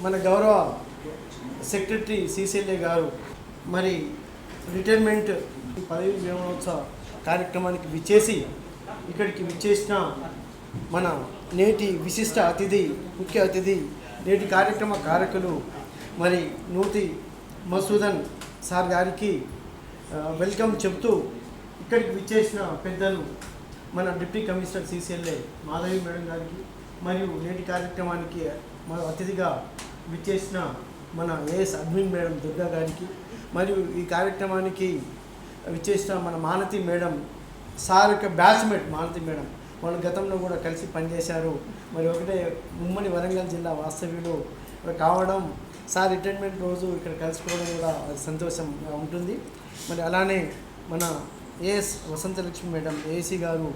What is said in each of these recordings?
మన గౌరవ secretary CCLA గారు మరి రిటైర్మెంట్ పదవి విరమణోత్సవ కార్యక్రమానికి విచ్చేసి ఇక్కడికి విచ్చేసిన మన నేటి విశిష్ట అతిథి ముఖ్య అతిథి నేటి కార్యక్రమ కారకులు మరి నూతి మసూదన్ సార్ గారికి వెల్కమ్ చెప్తూ ఇక్కడికి విచ్చేసిన పెద్దలు మన deputy commissioner CCLA Madhavi madam గారికి మరియు నేటి కార్యక్రమానికి అతిథిగా విచ్చేసిన మన ఏఎస్ అడ్మిన్ మేడం దుర్గా గారికి మరియు ఈ కార్యక్రమానికి విచ్చేసిన మన మానతి మేడం సార్ యొక్క బ్యాచ్మేట్ మానతి మేడం వాళ్ళు గతంలో కూడా కలిసి పనిచేశారు. మరి ఒకటే ఉమ్మడి వరంగల్ జిల్లా వాస్తవ్యులు కావడం సార్ రిటైర్మెంట్ రోజు ఇక్కడ కలుసుకోవడం కూడా సంతోషం సంతోషంగా ఉంటుంది. మరి అలానే మన ఏఎస్ వసంతలక్ష్మి మేడం ఏసీ గారు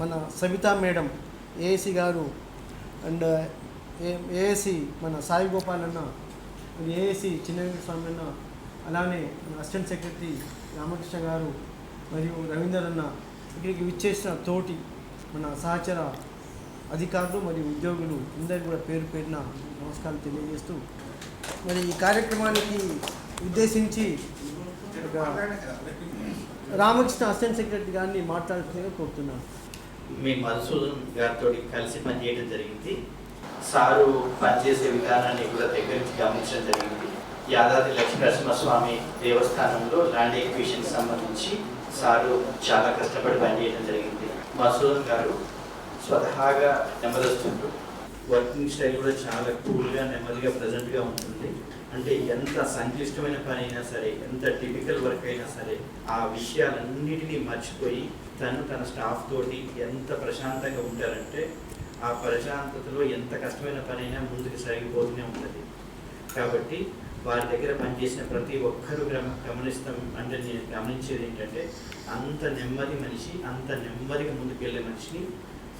మన సవితా మేడం ఏఎస్సి గారు అండ్ ఏఏసి మన సాయి గోపాల్ అన్న ఏఏసి చిన్నవీర స్వామి అన్న అలానే మన అసిస్టెంట్ సెక్రటరీ రామకృష్ణ గారు మరియు రవీందర్ అన్న ఇక్కడికి విచ్చేసిన తోటి మన సహచర అధికారులు మరియు ఉద్యోగులు అందరికీ కూడా పేరు పేరున నమస్కారాలు తెలియజేస్తూ మరి ఈ కార్యక్రమానికి ఉద్దేశించి ఒక రామకృష్ణ అసిస్టెంట్ సెక్రటరీ గారిని మాట్లాడుతుందిగా కోరుతున్నాను. మీ మధుసూదన్ గారితో కలిసి పనిచేయడం జరిగింది. సారు పనిచేసే విధానాన్ని కూడా దగ్గర నుంచి గమనించడం జరిగింది. యాదాద్రి లక్ష్మీనరసింహస్వామి దేవస్థానంలో ల్యాండ్ ఎక్విషన్ సంబంధించి సారు చాలా కష్టపడి పనిచేయడం జరిగింది. మసూదన్ గారు స్వతహాగా నెమ్మదస్తుంటూ వర్కింగ్ స్టైల్ కూడా చాలా కూల్గా నెమ్మదిగా ప్రజెంట్గా ఉంటుంది. అంటే ఎంత సంక్లిష్టమైన పని అయినా సరే ఎంత టిపికల్ వర్క్ అయినా సరే ఆ విషయాలన్నిటినీ మర్చిపోయి తను తన స్టాఫ్ తోటి ఎంత ప్రశాంతంగా ఉంటారంటే ఆ ప్రశాంతతలో ఎంత కష్టమైన పని అయినా ముందుకు సాగిపోతూనే ఉంటుంది. కాబట్టి వారి దగ్గర పనిచేసిన ప్రతి ఒక్కరూ గమ- గమనిస్తాం అంటే నేను గమనించేది ఏంటంటే అంత నెమ్మది మనిషి అంత నెమ్మదిగా ముందుకు వెళ్ళే మనిషిని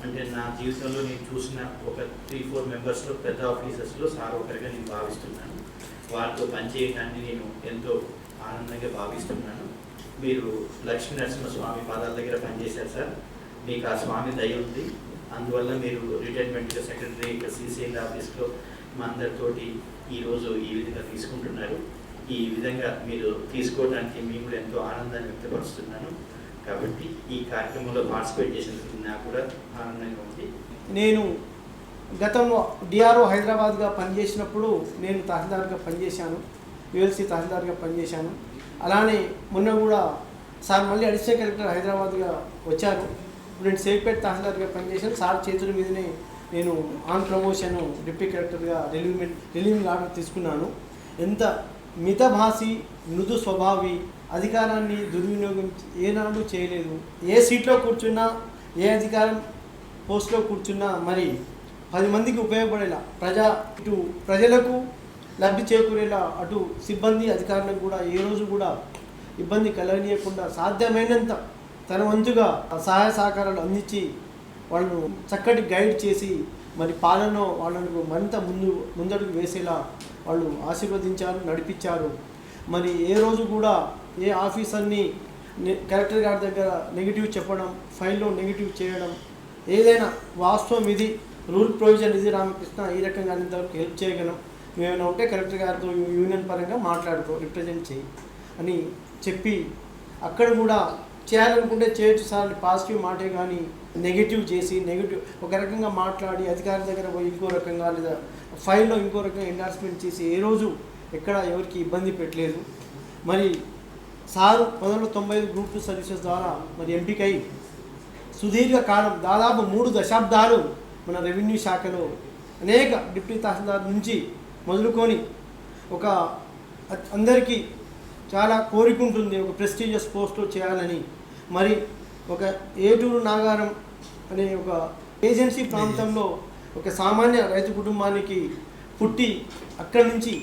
అంటే నా జీవితంలో నేను చూసిన ఒక త్రీ ఫోర్ మెంబర్స్లో పెద్ద ఆఫీసర్స్లో సార్ ఒకరిగా నేను భావిస్తున్నాను. వారితో పనిచేయడాన్ని నేను ఎంతో ఆనందంగా భావిస్తున్నాను. మీరు లక్ష్మీ నరసింహస్వామి పాదాల దగ్గర పనిచేశారు సార్. మీకు ఆ స్వామి దయ ఉంది. అందువల్ల మీరు రిటైర్మెంట్ సెక్రటరీ సీసీఎల్ ఆఫీస్లో మా అందరితోటి ఈరోజు ఈ విధంగా తీసుకుంటున్నారు. ఈ విధంగా మీరు తీసుకోవడానికి మేము కూడా ఎంతో ఆనందాన్ని వ్యక్తపరుస్తున్నాను. కాబట్టి ఈ కార్యక్రమంలో పార్టిసిపేట్ చేసినందుకు నాకు కూడా ఆనందంగా ఉంది. నేను గతంలో డిఆర్ఓ హైదరాబాద్గా పనిచేసినప్పుడు నేను తహసీల్దార్గా పనిచేశాను యుఎల్సి తహసీల్దార్గా పనిచేశాను. అలానే మొన్న కూడా సార్ మళ్ళీ అడిషనల్ కలెక్టర్ హైదరాబాద్గా వచ్చారు. నేను సేపేట్ తహసీల్దార్గా పనిచేశాను. సార్ చేతుల మీదనే నేను ఆన్ ప్రమోషన్ డిప్యూటీ కలెక్టర్గా రిలీవ్మెంట్ రిలీవింగ్ ఆర్డర్ తీసుకున్నాను. ఎంత మితభాషి మృదు స్వభావి అధికారాన్ని దుర్వినియోగం ఏనాడు చేయలేదు. ఏ సీట్లో కూర్చున్నా ఏ అధికారం పోస్ట్లో కూర్చున్నా మరి పది మందికి ఉపయోగపడేలా ప్రజా ఇటు ప్రజలకు లబ్ధి చేకూరేలా అటు సిబ్బంది అధికారులకు కూడా ఏ రోజు కూడా ఇబ్బంది కలగనీయకుండా సాధ్యమైనంత తన వంతుగా సహాయ సహకారాలు అందించి వాళ్ళను చక్కటి గైడ్ చేసి మరి పాలన వాళ్ళను మరింత ముందు ముందడుగు వేసేలా వాళ్ళు ఆశీర్వదించారు నడిపించారు. మరి ఏ రోజు కూడా ఏ ఆఫీసర్ని కలెక్టర్ గారి దగ్గర నెగిటివ్ చెప్పడం ఫైల్లో నెగిటివ్ చేయడం ఏదైనా వాస్తవం ఇది రూల్ ప్రొవిజన్ ఇది రామకృష్ణ ఈ రకంగా ఇంతవరకు హెల్ప్ చేయగలం. మేమైనా ఉంటే కలెక్టర్ గారితో యూనియన్ పరంగా మాట్లాడుకో రిప్రజెంట్ చేయి అని చెప్పి అక్కడ కూడా చేయాలనుకుంటే చేయొచ్చు సార్ పాజిటివ్ మాటే కానీ నెగిటివ్ చేసి నెగిటివ్ ఒక రకంగా మాట్లాడి అధికారి దగ్గర పోయి ఇంకో రకంగా లేదా ఫైల్లో ఇంకో రకంగా ఎండార్స్మెంట్ చేసి ఏ రోజు ఎక్కడ ఎవరికి ఇబ్బంది పెట్టలేదు. మరి సారు పంతొమ్మిది తొంభై ఐదు గ్రూప్ టూ సర్వీసెస్ ద్వారా మరి ఎంపికై సుదీర్ఘ కాలం దాదాపు మూడు దశాబ్దాలు మన రెవెన్యూ శాఖలో అనేక డిప్యూటీ తహసీల్దార్ నుంచి మొదలుకొని ఒక అందరికీ చాలా కోరిక ఉంటుంది ఒక ప్రెస్టీజియస్ పోస్ట్లో చేయాలని. మరి ఒక ఏటూరు నాగారం అనే ఒక ఏజెన్సీ ప్రాంతంలో ఒక సామాన్య రైతు కుటుంబానికి పుట్టి అక్కడి నుంచి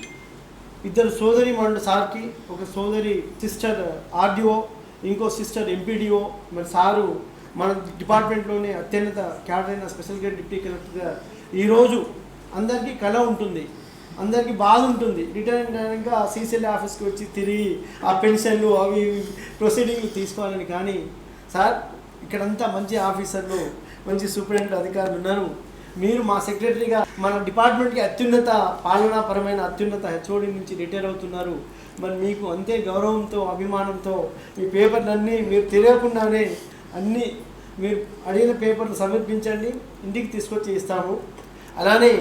ఇద్దరు సోదరి మండ సార్కి ఒక సోదరి సిస్టర్ ఆర్డిఓ ఇంకో సిస్టర్ ఎంపీడీఓ మరి సారు మన డిపార్ట్మెంట్లోనే అత్యున్నత క్యాడర్ అయిన స్పెషల్ గ్రేడ్ డిప్యూటీ కలెక్టర్గా ఈరోజు అందరికీ కళ ఉంటుంది. అందరికీ బాధ ఉంటుంది రిటైర్ అయినాక సీసీఎల్ ఆఫీస్కి వచ్చి తిరిగి ఆ పెన్షన్లు అవి ప్రొసీడింగ్లు తీసుకోవాలని కానీ సార్ ఇక్కడంతా మంచి ఆఫీసర్లు మంచి సూపరింటెండెంట్ అధికారులు ఉన్నారు. మీరు మా సెక్రటరీగా మన డిపార్ట్మెంట్కి అత్యున్నత పాలనాపరమైన అత్యున్నత హెచ్ఓడి నుంచి రిటైర్ అవుతున్నారు. మరి మీకు అంతే గౌరవంతో అభిమానంతో మీ పేపర్లన్నీ మీరు తెలియకుండానే అన్నీ మీరు అడిగిన పేపర్లు సమర్పించండి. ఇంటికి తీసుకొచ్చి ఇస్తాము. అలానే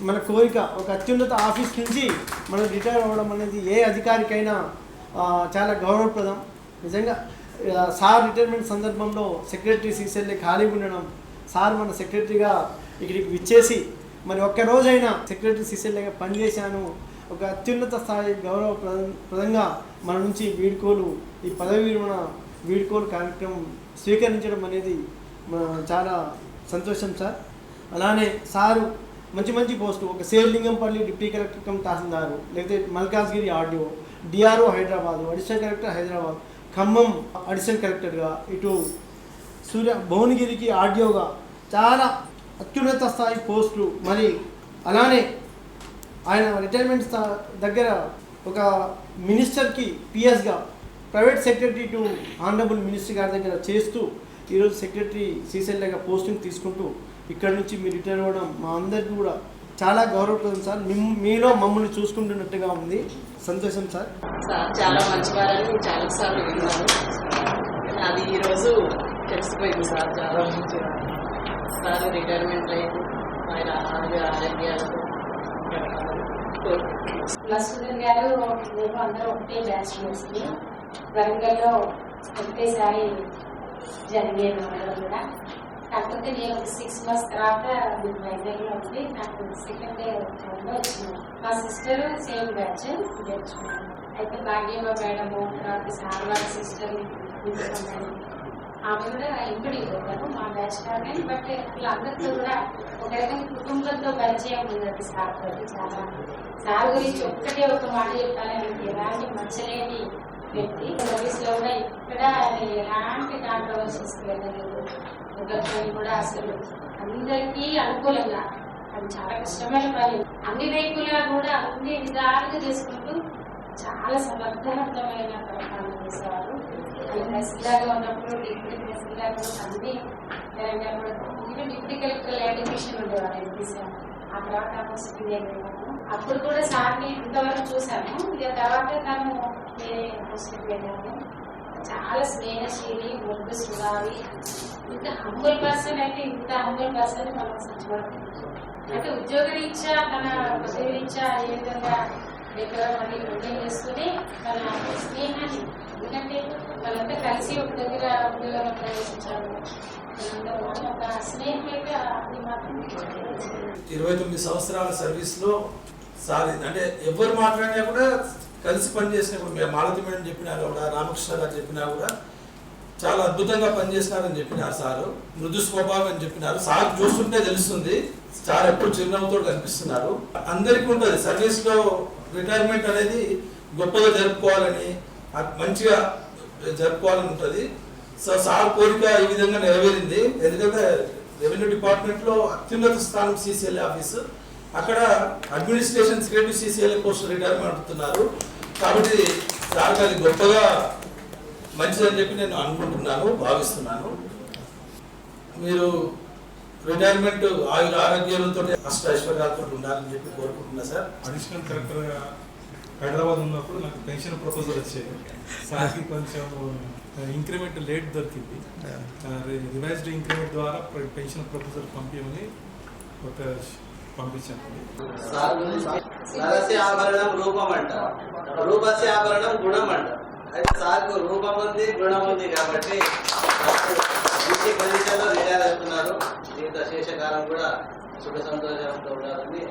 మన కోరిక ఒక అత్యున్నత ఆఫీస్ నుంచి మనం రిటైర్ అవ్వడం అనేది ఏ అధికారికైనా చాలా గౌరవప్రదం. నిజంగా సార్ రిటైర్మెంట్ సందర్భంలో సెక్రటరీ సీసెల్ఏ ఖాళీగా ఉండడం సార్ మన సెక్రటరీగా ఇక్కడికి విచ్చేసి మరి ఒక్కరోజైనా సెక్రటరీ సీసెల్ఏగా పనిచేశాను. ఒక అత్యున్నత స్థాయి గౌరవ ప్రదంగా మన నుంచి వీడ్కోలు ఈ పదవి విరమణ వీడ్కోలు కార్యక్రమం స్వీకరించడం అనేది మన- చాలా సంతోషం సార్. అలానే సారు మంచి మంచి పోస్టు. ఒక Serilingampally deputy collector cum tahsildar లేకపోతే Malkajgiri RDO DRO Hyderabad additional collector Hyderabad Khammam additional కలెక్టర్గా ఇటు సూర్య భువనగిరికి ఆర్డీఓగా చాలా అత్యున్నత స్థాయి పోస్టులు మరి అలానే ఆయన రిటైర్మెంట్ స్థా- దగ్గర ఒక మినిస్టర్కి పిఎస్గా private secretary to honourable minister గారి దగ్గర చేస్తూ ఈరోజు సెక్రటరీ సీసెల్గా పోస్టింగ్ తీసుకుంటూ ఇక్కడ నుంచి మీరు రిటైర్ అవ్వడం మా అందరికీ కూడా చాలా గౌరవప్రదం సార్. మీలో మమ్మల్ని చూసుకుంటున్నట్టుగా ఉంది. సంతోషం సార్. సార్ చాలా మంచివారని చాలా సార్లు విన్నాను అది ఈరోజు తెలిసిపోయింది సార్ చాలా మంచివారు సార్ రిటైర్మెంట్ లేదు ఆయన ఆరోగ్య ఆరోగ్యాలతో గారు మేము అందరం ఒకటే బ్యాచ్ని వరంగల్లో ఒకటేసారి జరిగేది కూడా. కాకపోతే నేను ఒక సిక్స్ మంత్స్ తర్వాత మీకు వైజాగ్లో ఉంది. నాకు సెకండ్ డే లో వచ్చినాను మా సిస్టర్ సేమ్ బ్యాచ్ నేర్చుకున్నాను అయితే భాగ్యమ్మ మేడం తర్వాత సార్ వాళ్ళ సిస్టర్ ఆమె కూడా ఇంటికి పోతాను మా బ్యాచ్ కానీ బట్ వీళ్ళందరితో కూడా ఒక రకంగా కుటుంబంతో పరిచయం ఉందండి సార్ తోటి చాలా. సార్ గురించి ఒక్కటే ఒక మాట చెప్పాలని ఎలాంటి మచ్చలేని వ్యక్తి. సర్వీస్లో కూడా ఇక్కడ ఎలాంటి కాంట్రవర్సీస్ వెళ్ళలేదు ఒకరితో కూడా అసలు అందరికీ అనుకూలంగా అది చాలా కష్టమైన పని అన్ని వైపులా కూడా అన్ని విధాలుగా చేసుకుంటూ చాలా సమర్థవంతమైన పరిపాలన చేసేవారు. ఆయన తహసీల్దార్గా ఉన్నప్పుడు డిప్యూటీ తహసీల్దార్ అన్ని Telangana even deputy collector land ఉండేవారు ఎంపీసీ ఆ తర్వాత పోస్ట్ అప్పుడు కూడా సార్ని ఇంతవరకు చూసాము ఇక తర్వాత తను వేరే పోస్ట్కి వెళ్ళాము చాలా స్నేహశీలి ముద్దు సుధావి ఇంత హంబుల్ పర్సన్ అయితే ఇంత హంబుల్ పర్సన్ మనం సచ్చిపోతుంది అంటే ఉద్యోగ రీత్యా తన ఉద్యోగ రీత్యా ఏ విధంగా దగ్గర మళ్ళీ మెయింటైన్ చేస్తూనే తన స్నేహాన్ని ఎందుకంటే వాళ్ళంతా కలిసి ఒక దగ్గర ఉద్యోగంలో ప్రవేశించారు ఇరవై తొమ్మిది సంవత్సరాల సర్వీస్లో సాధి అంటే ఎవరు మాట్లాడినా కూడా కలిసి పనిచేసినప్పుడు మేము మాలతి మేడం చెప్పినా కూడా రామకృష్ణ గారు చెప్పినా కూడా చాలా అద్భుతంగా పనిచేసినారని చెప్పినారు సారు. మృదు స్వభావం అని చెప్పినారు. సార్ చూస్తుంటే తెలుస్తుంది. సార్ ఎప్పుడు చిరునవ్వుతో కనిపిస్తున్నారు. అందరికీ ఉంటుంది. సర్వీస్లో రిటైర్మెంట్ అనేది గొప్పగా జరుపుకోవాలని మంచిగా జరుపుకోవాలని ఉంటుంది. సో సార్ కోరిక ఈ విధంగా నెరవేరింది. ఎందుకంటే రెవెన్యూ డిపార్ట్మెంట్లో అత్యున్నత స్థానం సీసీఎల్ ఆఫీసు. అక్కడ administration secretary CCL post retirement అవుతున్నారు కాబట్టి సార్కి అది గొప్పగా మంచిదని చెప్పి నేను అనుకుంటున్నాను భావిస్తున్నాను. మీరు రిటైర్మెంట్ ఆయుర ఆరోగ్యాలతో అష్ట ఐశ్వర్యాలతో ఉండాలని చెప్పి కోరుకుంటున్నా సార్. అడిషనల్ కలెక్టర్గా హైదరాబాద్ ఉన్నప్పుడు నాకు పెన్షన్ ప్రపోజల్ వచ్చేది. సార్కి కొంచెం ఇంక్రిమెంట్ లేట్ దొరికింది. రివైజ్డ్ ఇంక్రిమెంట్ ద్వారా పెన్షన్ ప్రపోజల్ పంపించమని ఒక ఆభరణం రూపం అంట. రూపస్య ఆభరణం గుణం అంట అయితే సార్కు రూపం ఉంది గుణం ఉంది కాబట్టి ఇంటి పొజిషన్లో రిటైర్ అవుతున్నారు జీవిత శేషకాలం కూడా సుఖ సంతోషంతో ఉండాలని.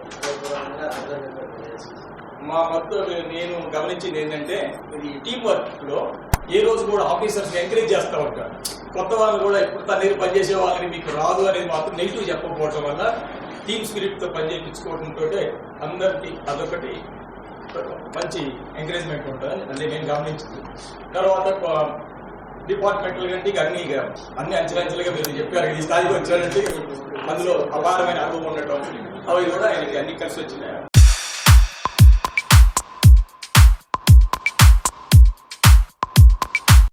మా మొత్తం నేను గమనించింది ఏంటంటే ఇది టీం వర్క్లో ఏ రోజు కూడా ఆఫీసర్స్ ఎంకరేజ్ చేస్తూ ఉంటారు. కొత్త వాళ్ళు కూడా ఇప్పుడు తన పనిచేసే వాళ్ళని మీకు రాదు అనేది మాత్రం నెగిటివ్ చెప్పకపోవడం వల్ల టీమ్ స్పిరిట్తో పనిచేయించుకోవడంతో అందరికి అదొకటి మంచి ఎంకరేజ్మెంట్ ఉంటుంది అంటే నేను గమనించింది. తర్వాత డిపార్ట్మెంటల్ కంటే ఇక అన్ని ఇక అన్ని అంచెలంచెలుగా మీరు చెప్పారు. ఈ స్థాయికి వచ్చారంటే అందులో అపారమైన అనుభవం ఉండటం అవి కూడా ఆయనకి అన్ని కలిసి వచ్చినాయి.